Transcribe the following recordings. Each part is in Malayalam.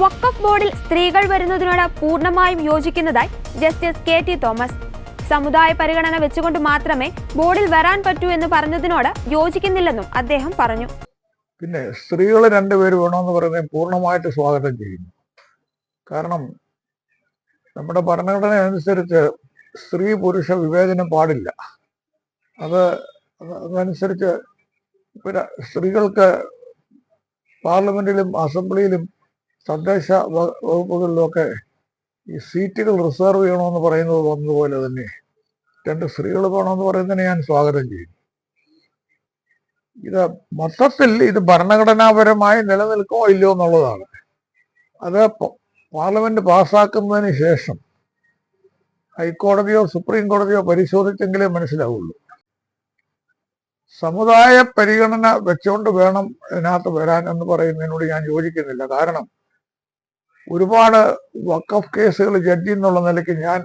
വഖഫ് ബോർഡിൽ സ്ത്രീകൾ വരുന്നതിനോട് പൂർണമായും യോജിക്കുന്നതായി ജസ്റ്റിസ് കെ ടി തോമസ്. സമുദായ പരിഗണന വെച്ചുകൊണ്ട് മാത്രമേ ബോർഡിൽ വരാൻ പറ്റൂ എന്ന് പറഞ്ഞതിനോട് യോജിക്കുന്നില്ലെന്നും അദ്ദേഹം പറഞ്ഞു. പിന്നെ സ്ത്രീകൾ രണ്ടുപേര് വേണമെന്ന് പറയുന്നത് പൂർണമായിട്ട് സ്വാഗതം ചെയ്യുന്നു. കാരണം നമ്മുടെ ഭരണഘടന അനുസരിച്ച് സ്ത്രീ പുരുഷ വിവേചനം പാടില്ല. അത് അത് അതനുസരിച്ച് സ്ത്രീകൾക്ക് പാർലമെന്റിലും അസംബ്ലിയിലും തദ്ദേശ വകുപ്പുകളിലൊക്കെ ഈ സീറ്റുകൾ റിസർവ് ചെയ്യണമെന്ന് പറയുന്നത് വന്നതുപോലെ തന്നെ രണ്ട് സ്ത്രീകൾ വേണമെന്ന് പറയുന്നതിനെ ഞാൻ സ്വാഗതം ചെയ്യും ഇത് മൊത്തത്തിൽ ഇത് ഭരണഘടനാപരമായി നിലനിൽക്കുമോ ഇല്ലയോ എന്നുള്ളതാണ്. അത് പാർലമെന്റ് പാസ്സാക്കുന്നതിന് ശേഷം ഹൈക്കോടതിയോ സുപ്രീം കോടതിയോ പരിശോധിച്ചെങ്കിലേ മനസ്സിലാവുള്ളൂ. സമുദായ പരിഗണന വെച്ചുകൊണ്ട് വേണം ഇതിനകത്ത് വരാൻ എന്ന് പറയുന്നതിനോട് ഞാൻ യോജിക്കുന്നില്ല. കാരണം ഒരുപാട് വക്കഫ് കേസുകൾ ജഡ്ജി എന്നുള്ള നിലയ്ക്ക് ഞാൻ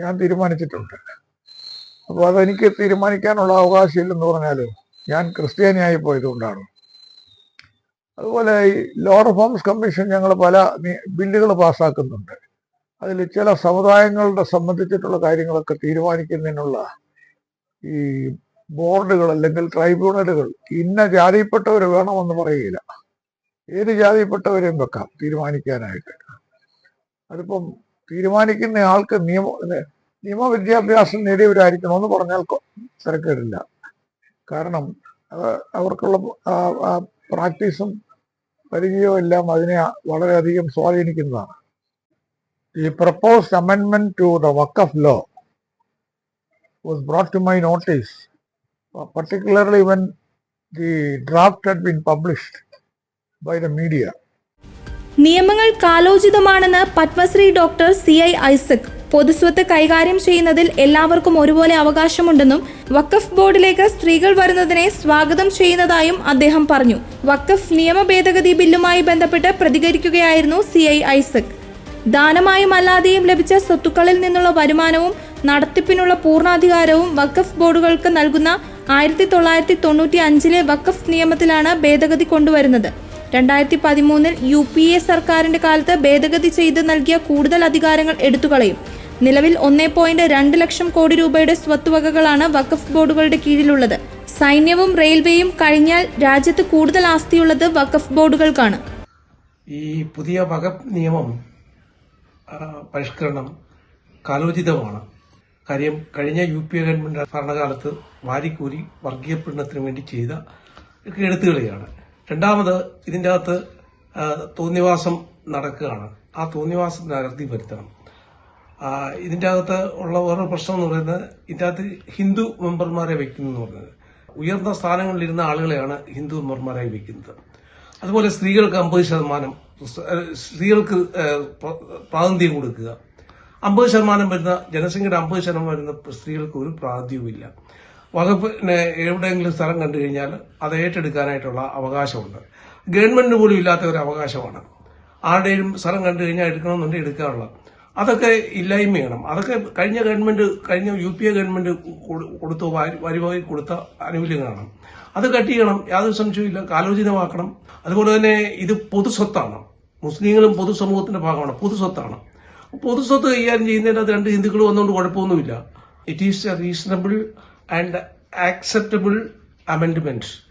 ഞാൻ തീരുമാനിച്ചിട്ടുണ്ട്. അപ്പോൾ അതെനിക്ക് തീരുമാനിക്കാനുള്ള അവകാശമില്ലെന്ന് പറഞ്ഞാലോ ഞാൻ ക്രിസ്ത്യാനിയായി പോയതുകൊണ്ടാണ്. അതുപോലെ ഈ ലോ റിഫോംസ് കമ്മീഷൻ ഞങ്ങൾ പല ബില്ലുകൾ പാസ്സാക്കുന്നുണ്ട് അതിൽ ചില സമുദായങ്ങളുടെ സംബന്ധിച്ചിട്ടുള്ള കാര്യങ്ങളൊക്കെ തീരുമാനിക്കുന്നതിനുള്ള ഈ ബോർഡുകൾ അല്ലെങ്കിൽ ട്രൈബ്യൂണലുകൾ ഇന്ന ജാതിയിൽപ്പെട്ടവർ വേണമെന്ന് പറയുകയില്ല. ഏത് ജാതിയിൽപ്പെട്ടവരെയും വെക്കാം തീരുമാനിക്കാനായിട്ട്. അതിപ്പം തീരുമാനിക്കുന്ന ആൾക്ക് നിയമ നിയമവിദ്യാഭ്യാസം നേടിയവരായിരിക്കണമെന്ന് പറഞ്ഞാൽ തിരക്കേടില്ല. കാരണം അവർക്കുള്ള പ്രാക്ടീസും പരിചയവും എല്ലാം അതിനെ വളരെയധികം സ്വാധീനിക്കുന്നതാണ്. Proposed അമെൻമെന്റ് to the waqf law was brought to my notice particularly particularly the draft had published published. By the media നിയമങ്ങൾ കാലോചിതമാണെന്ന് Padmashri doctor C I Isaac. പൊതുസ്വത്ത് കൈകാര്യം ചെയ്യുന്നതിൽ എല്ലാവർക്കും ഒരുപോലെ അവകാശമുണ്ടെന്നും വഖഫ് ബോർഡിലേക്ക് സ്ത്രീകൾ വരുന്നതിനെ സ്വാഗതം ചെയ്യുന്നതായും അദ്ദേഹം പറഞ്ഞു. വഖഫ് നിയമ ഭേദഗതി ബില്ലുമായി ബന്ധപ്പെട്ട് പ്രതികരിക്കുകയായിരുന്നു സി ഐ ഐസക്. ദാനമായും അല്ലാതെയും ലഭിച്ച സ്വത്തുക്കളിൽ നിന്നുള്ള വരുമാനവും നടത്തിപ്പിനുള്ള പൂർണാധികാരവും വഖഫ് ബോർഡുകൾക്ക് നൽകുന്ന ആയിരത്തി തൊള്ളായിരത്തി തൊണ്ണൂറ്റി അഞ്ചിലെ വഖഫ് നിയമത്തിലാണ് ഭേദഗതി കൊണ്ടുവരുന്നത്. രണ്ടായിരത്തി പതിമൂന്നിൽ യു പി എ സർക്കാരിന്റെ കാലത്ത് ഭേദഗതി ചെയ്ത് നൽകിയ കൂടുതൽ അധികാരങ്ങൾ എടുത്തുകളയും. നിലവിൽ ഒന്നേ പോയിന്റ് രണ്ട് ലക്ഷം കോടി രൂപയുടെ സ്വത്തുവകകളാണ് വഖഫ് ബോർഡുകളുടെ കീഴിലുള്ളത്. സൈന്യവും റെയിൽവേയും കഴിഞ്ഞാൽ രാജ്യത്ത് കൂടുതൽ ആസ്തിയുള്ളത് വഖഫ് ബോർഡുകൾക്കാണ്. ഈ പുതിയ വഖഫ് നിയമം പരിഷ്കരണം കാലോചിതമാണ്. കാര്യം കഴിഞ്ഞ യു പി എ ഗവൺമെന്റ് ഭരണകാലത്ത് വാരിക്കൂരി വർഗീയ പീഡനത്തിന് വേണ്ടി ചെയ്ത എടുത്തുകളിയാണ്. രണ്ടാമത് ഇതിന്റെ അകത്ത് തോന്നിവാസം നടക്കുകയാണ്. ആ തോന്നിവാസത്തിന് അകർത്തി വരുത്തണം. ഇതിന്റെ അകത്ത് ഉള്ള വേറെ പ്രശ്നം എന്ന് പറയുന്നത് ഇതിന്റെ അകത്ത് ഹിന്ദു മെമ്പർമാരെ വെക്കുന്നു പറയുന്നത് ഉയർന്ന സ്ഥാനങ്ങളിലിരുന്ന ആളുകളെയാണ് ഹിന്ദു മെമ്പർമാരായി വെക്കുന്നത്. അതുപോലെ സ്ത്രീകൾക്ക് അമ്പത് ശതമാനം സ്ത്രീകൾക്ക് പ്രാതിനിധ്യം കൊടുക്കുക. അമ്പത് ശതമാനം വരുന്ന ജനസംഖ്യയുടെ അമ്പത് ശതമാനം വരുന്ന സ്ത്രീകൾക്ക് ഒരു പ്രാതിനിധ്യവുമില്ല. വകുപ്പിന് എവിടെയെങ്കിലും സ്ഥലം കണ്ടു കഴിഞ്ഞാൽ അത് ഏറ്റെടുക്കാനായിട്ടുള്ള അവകാശമുണ്ട്. ഗവൺമെന്റിന് പോലും ഇല്ലാത്ത ഒരു അവകാശമാണ്. ആരുടെയും സ്ഥലം കണ്ടു കഴിഞ്ഞാൽ എടുക്കണമെന്നുണ്ടെങ്കിൽ എടുക്കാനുള്ള അതൊക്കെ ഇല്ലായ്മ അതൊക്കെ കഴിഞ്ഞ ഗവൺമെന്റ് കഴിഞ്ഞ യു പി എ ഗവൺമെന്റ് കൊടുത്ത വരിവായി കൊടുത്ത ആനുകൂല്യങ്ങളാണ്. അത് കട്ട് ചെയ്യണം യാതൊരു സംശയമില്ല കാലോചിതമാക്കണം. അതുപോലെ തന്നെ ഇത് പൊതുസ്വത്താണ് മുസ്ലിങ്ങളും പൊതുസമൂഹത്തിന്റെ ഭാഗമാണ്. പൊതുസ്വത്താണ് പൊതുസ്വത്ത് കൈകാര്യം ചെയ്യുന്നതിനകത്ത് രണ്ട് ഹിന്ദുക്കൾ വന്നുകൊണ്ട് കുഴപ്പമൊന്നുമില്ല. It is a reasonable and acceptable amendments.